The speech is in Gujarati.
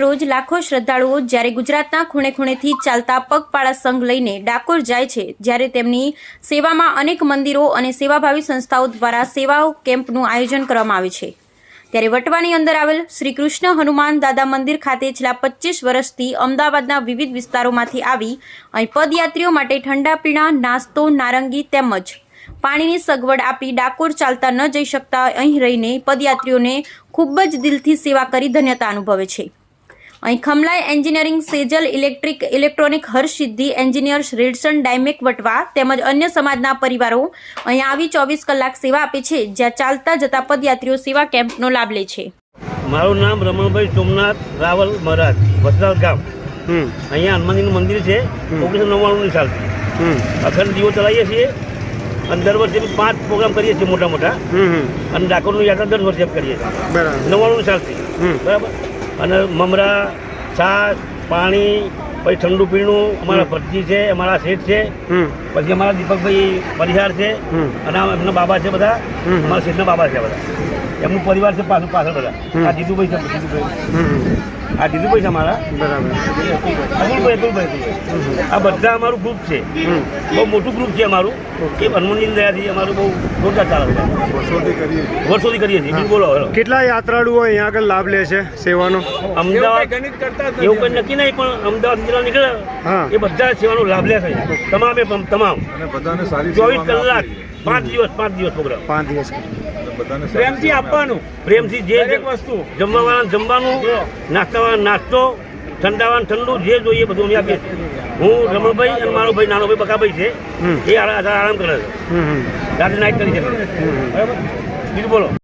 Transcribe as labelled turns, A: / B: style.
A: રોજ લાખો શ્રદ્ધાળુઓ જ્યારે ગુજરાતના ખૂણે ખૂણેથી ચાલતા પગપાળા સંઘ લઈને ડાકોર જાય છે, જ્યારે તેમની સેવામાં અનેક મંદિરો અને સેવાભાવી સંસ્થાઓ દ્વારા સેવાઓ કેમ્પનું આયોજન કરવામાં આવે છે. ત્યારે વટવાની અંદર આવેલ શ્રી કૃષ્ણ હનુમાન દાદા મંદિર ખાતે છેલ્લા પચીસ વર્ષથી અમદાવાદના વિવિધ વિસ્તારોમાંથી આવી અહીં પદયાત્રીઓ માટે ઠંડા પીણા, નાસ્તો, નારંગી તેમજ પાણીની સગવડ આપી ડાકોર ચાલતા ન જઈ શકતા અહીં રહીને પદયાત્રીઓને ખૂબ જ દિલથી સેવા કરી ધન્યતા અનુભવે છે. અહીં ખમલાઈ engineering Sejal electric electronic Harshsiddhi engineers Redson ડાયમેક Vatva તેમજ અન્ય સમાજના પરિવારો અહીં આવી ચોવીસ કલાક સેવા આપે છે જ્યાં ચાલતા જતા પદયાત્રીઓ સેવા કેમ્પનો લાભ લે છે.
B: મારું નામ રમણભાઈ સોમનાથ રાવલ મહારાજ વસરાલ ગામ.
C: હમ.
B: અહીંયા હનુમાનજીનું મંદિર છે ઓગણીસો નવ્વાણુંની સાલથી. અખંડ દીવો ચલાવીએ છીએ અને દર વર્ષે પાંચ પ્રોગ્રામ કરીએ છીએ મોટા મોટા
C: હમ હમ.
B: અને ડાકોરનું યાત્રા દર વર્ષે કરીએ છીએ.
C: નવ્વાણું
B: નવ્વાણુંની સાલથી. બરાબર? અને મમરા છાશ પાણી પછી ઠંડુ પીણું અમારા ભરતી છે અમારા શેઠ છે. પછી અમારા દીપકભાઈ પરિહાર છે. અને એમના બાબા છે બધા. અમારા શેઠના બાબા છે બધા. એમનું પરિવાર છે પાછળ પાછળ બધા. આ જીતુભાઈ છે
C: હમ.
B: આ દીદુભાઈ છે અમારા
C: બરાબર.
B: અતુલભાઈ આ બધા અમારું ગ્રુપ છે. બહુ મોટું ગ્રુપ છે અમારું. એ હનુમાનજી દયાથી અમારું બહુ જોરદાર ચાલે છે. વર્ષોથી કરીએ છીએ. બોલો.
C: કેટલા યાત્રાળુઓ અહીંયા આગળ લાભ લે છે સેવાનો?
B: અમદાવાદ એવું કંઈ નક્કી નહીં પણ અમદાવાદ જિલ્લા નીકળે એ બધા સેવાનો લાભ લે છે. તમામે તમામ.
D: અને બધાને સારી
B: ચોવીસ કલાક. પાંચ દિવસ પાંચ દિવસ પ્રોગ્રામ
C: પાંચ દિવસ.
E: પ્રેમથી આપવાનું.
B: પ્રેમથી જે
E: એક વસ્તુ.
B: જમવાવાળાને જમવાનું નાસ્તાવાળા નાસ્તો ઠંડાવાળાને ઠંડુ જે જોઈએ બધું અમે આપીએ હું રમણભાઈ અને મારો ભાઈ નાનો ભાઈ બકાભાઈ છે. એ આરામ કરે છે.
C: હમ હમ.
B: રાત્રે નાઇટ કરી છે બરાબર. બીજું બોલો.